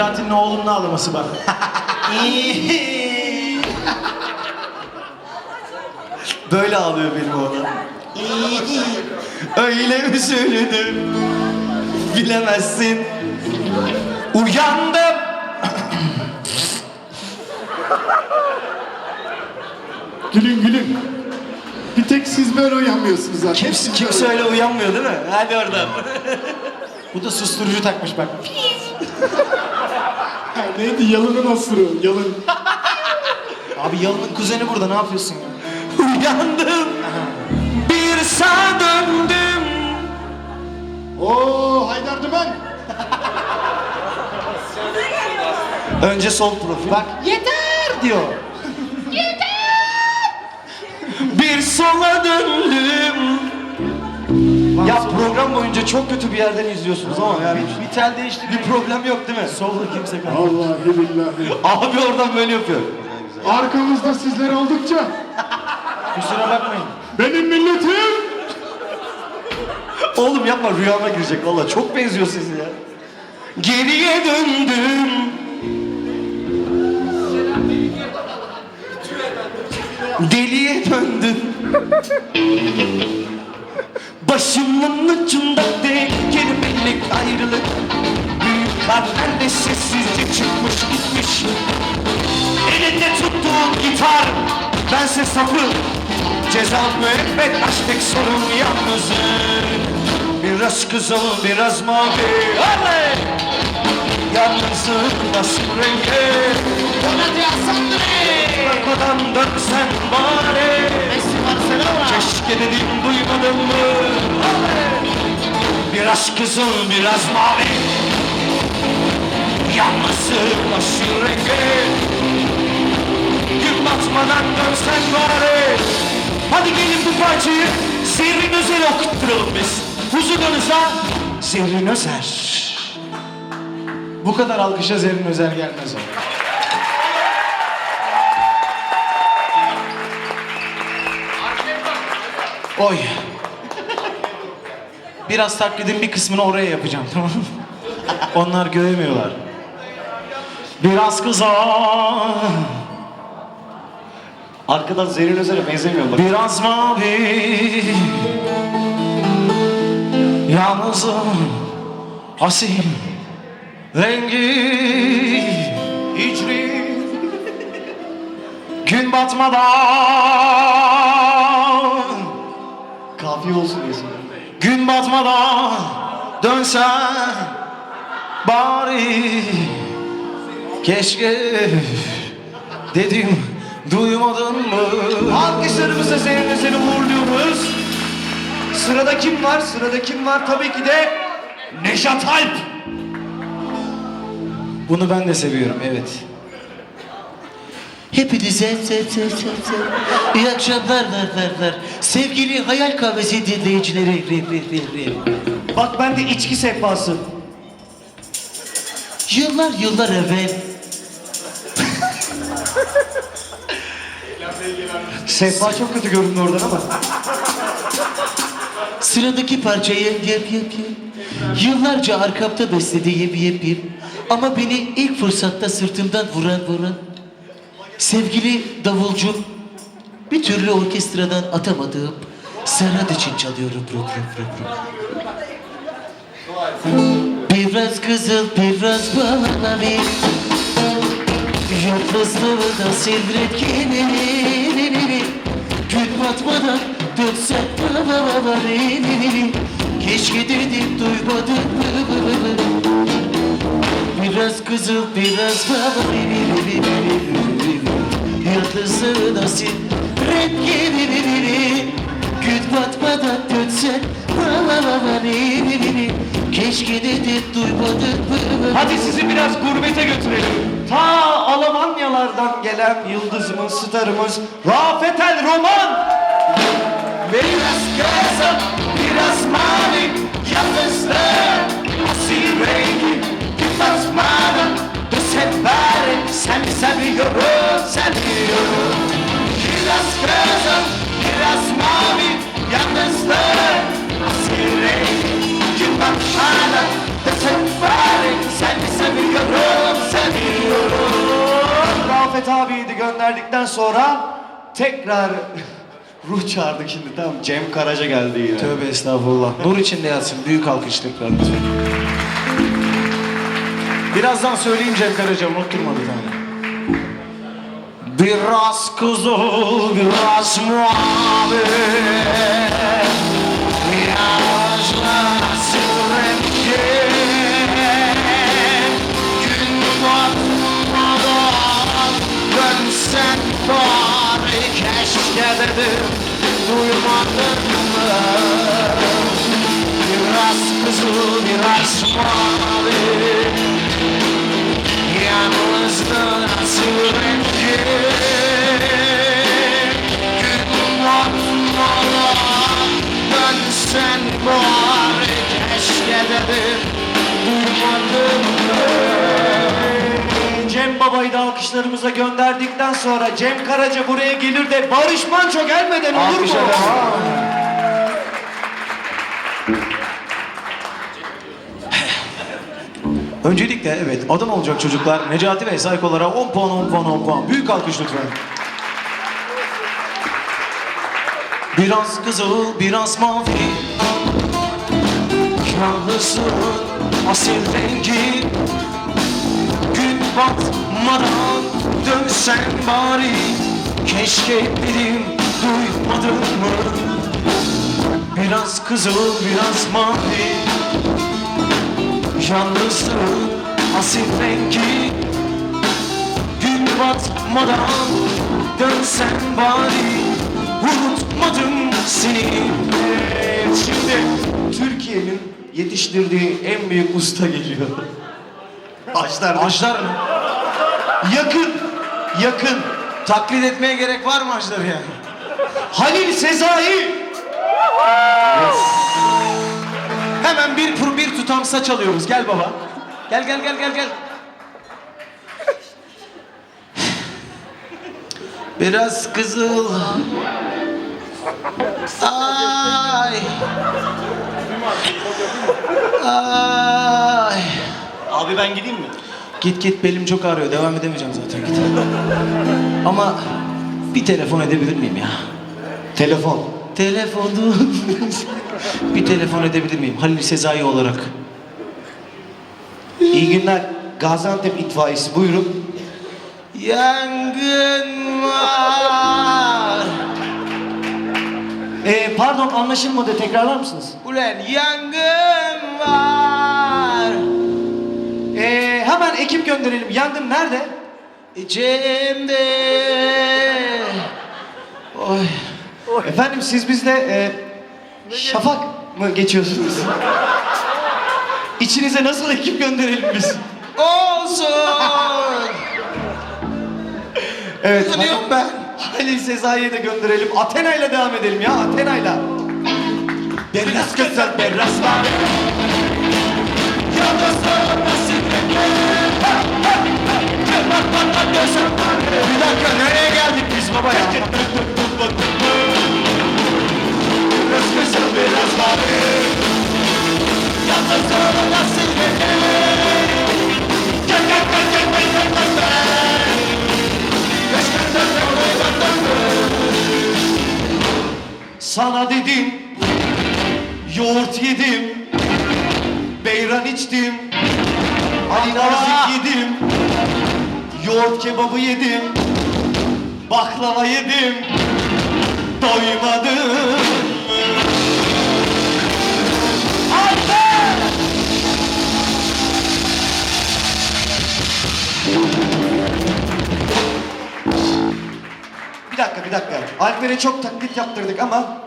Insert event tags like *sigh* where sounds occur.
Necati'nin oğlunun ağlaması bak. Böyle ağlıyor benim oğlan. Öyle üzüldüm. Bilemezsin. Uyandım. Gülün gülün. Bir tek siz böyle uyanmıyorsunuz zaten. Kimse, kimse öyle uyanmıyor değil mi? Hadi oradan. Bu da susturucu takmış bak. *laughs* Neydi yalının osuruğu yalın. *laughs* Abi yalının kuzeni burada ne yapıyorsun ya? *laughs* Uyandım. Bir sağa döndüm. Oo Haydar Dümen. Önce sol profil. Bak yeter diyor. Yeter. Bir sola döndüm. Ya program boyunca çok kötü bir yerden izliyorsunuz ama yani bir, bir tel değişti bir problem yok değil mi? Solda kimse kalmadı. Vallahi billahi. Abi oradan böyle yapıyor. Arkamızda sizler oldukça Kusura bakmayın. benim milletim. Oğlum yapma rüyama girecek valla çok benziyor sizi ya. Geriye döndüm. Deliye döndüm. Başımın ucunda tek kelimelik ayrılık. Büyük harflerle sessizce çıkmış gitmiş. Elinde tuttuğum gitar, bense sapı. Ceza müebbet aşk sorun yalnızım. Biraz kızıl, biraz mavi. Oley! Yalnızlık nasıl rengi? Bakmadan dönsen bari. Keşke dedim duymadın mı? Biraz kızıl, biraz mavi. Yalnızlık nasıl rengi? Gün batmadan dönsen bari Hadi gelin bu parçayı Zerrin Özel okutturalım biz Huzurlarınıza Zerrin Özer Bu kadar alkışa Zerrin Özer gelmez o. Oy. Biraz taklidin bir kısmını oraya yapacağım tamam mı? Onlar göremiyorlar. Biraz kıza Arkadan Zerrin Özer'e benzemiyor bak. Biraz mavi Yalnızım Asil Rengi Hicri Gün batmadan Kafiye olsun diyorsun. Gün batmadan Dönsen Bari Keşke Dedim Duymadın mı? Alkışlarımızla Zerrin Özer'i uğurluyoruz. Sırada kim var? Sırada kim var? Tabii ki de Nejat Alp. Bunu ben de seviyorum evet. Hepinize se, se, se, se. iyi akşamlar ver, ver, ver. Sevgili Hayal Kahvesi dinleyicileri. Re, re, re, re. Bak ben de içki sehpası. Yıllar yıllar evvel Sehpa çok kötü göründü oradan ama. sıradaki parçayı yap yap yap. Yıllarca arkamda beslediğim yep yep. Ama beni ilk fırsatta sırtımdan vuran vuran. Sevgili davulcum bir türlü orkestradan atamadığım Serhat için çalıyorum. Rup, rup, rup, rup. Biraz kızıl, biraz mavi Yalnızlığı da sildret kendini Gün batmadan dönsen baba baba Keşke dedim duymadın mı Biraz kızıl, biraz mavi Yıldızlığı da sildret kendini Gün batmadan dönsen baba baba Keşke dedim duymadın Hadi sizi biraz gurbete götürelim. Ta Almanyalardan gelen yıldızımız, starımız Rafet El Roman. Biraz kızıl, biraz mavi Yalnızlık, Seni seviyorum, seviyorum Biraz kızıl, biraz mavi Yalnızlık, asil rengi Gün batmadan Dönsen bari Seni seviyorum, Ahmet abiyi de gönderdikten sonra tekrar *laughs* ruh çağırdık şimdi tamam mı? Cem Karaca geldi yine. Tövbe estağfurullah. Nur içinde yatsın. Büyük alkış tekrar lütfen. Birazdan söyleyeyim Cem Karaca unutturma bir tane. Biraz kızıl, biraz mavi Yağışlar sürekli Gün batmadan Dönsen bari keşke dedim. Duymadın mı? Biraz kızıl, biraz mavi Yalnızlığına sürekli Cem Baba'yı da alkışlarımıza gönderdikten sonra Cem Karaca buraya gelir de Barış Manço gelmeden olur mu? Öncelikle evet adım olacak çocuklar Necati ve Saykolara 10 puan 10 puan 10 puan. Büyük alkış lütfen. Biraz kızıl biraz mavi. Yalnızlığın asil rengi. Gün batmadan dönsen bari. Keşke dedim duymadın mı? Biraz kızıl biraz mavi Yalnızlığın asil rengi Gün batmadan dönsen bari Unutmadım seni Evet, şimdi Türkiye'nin yetiştirdiği en büyük usta geliyor. Ajdar. Ajdar mı? Yakın, yakın. Taklit etmeye gerek var mı Ajdar yani? Halil Sezai. Hemen bir pur bir tutam saç alıyoruz. Gel baba. Gel gel gel gel gel. Biraz kızıl. Ay. Ay. Abi ben gideyim mi? Git git belim çok ağrıyor. Devam edemeyeceğim zaten git. Ama bir telefon edebilir miyim ya? Telefon. Telefonu. bir telefon edebilir miyim? Halil Sezai olarak. İyi günler. Gaziantep itfaiyesi buyurun. Yangın var. Ee, pardon anlaşılmadı tekrarlar mısınız? Ulan yangın var. Ee, hemen ekip gönderelim. Yangın nerede? İçimde. Oy. Efendim siz bizde e, şafak mı geçiyorsunuz? İçinize nasıl ekip gönderelim biz? Olsun. Evet. Yanıyorum ben. Halil Sezai'ye de gönderelim. Athena ile devam edelim ya Athena'yla. Biraz kızıl biraz var. Bir dakika nereye geldik biz baba ya? Sana dedim Yoğurt yedim Beyran içtim nazik yedim Yoğurt kebabı yedim Baklava yedim Doymadım dakika bir dakika. Alper'e çok taklit yaptırdık ama